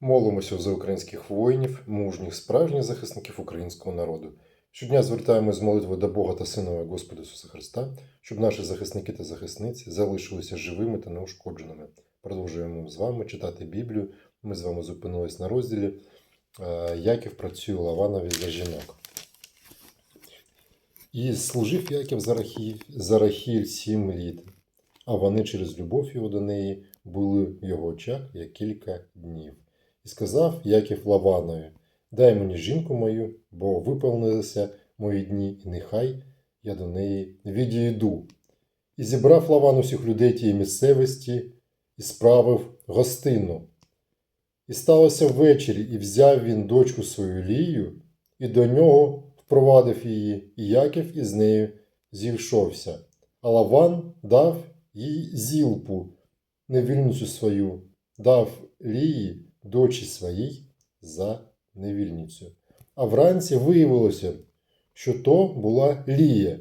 Молимося за українських воїнів, мужніх, справжніх захисників українського народу. Щодня звертаємось з молитвою до Бога та Сина Господа Ісуса Христа, щоб наші захисники та захисниці залишилися живими та неушкодженими. Продовжуємо з вами читати Біблію. Ми з вами зупинились на розділі е, Яків працює у Лаванові за жінок. І служив Яків за Рахіль, за Рахіль сім літ, а вони через любов його до неї були в його очах як кілька днів. І сказав Яків Лаванові: Дай мені жінку мою, бо виповнилися мої дні, і нехай я до неї відійду. І зібрав Лаван усіх людей тієї місцевості і справив гостину. І сталося ввечері, і взяв він дочку свою Лію, і до нього впровадив її, і Яків із нею зійшовся. А Лаван дав їй зілпу, невільницю свою, дав Лії дочі своїй за невільницю. А вранці виявилося, що то була Лія,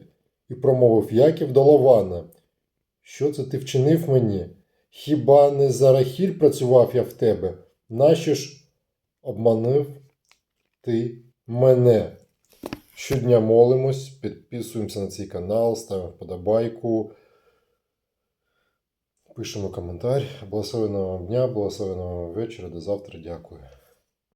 і промовив Яків до Лавана, що це ти вчинив мені? Хіба не за Рахіль працював я в тебе? Нащо ж обманив ти мене? Щодня молимось, підписуємося на цей канал, ставимо вподобайку, пишемо коментар. Благословеного вам дня, благословеного вам вечора. До завтра. Дякую.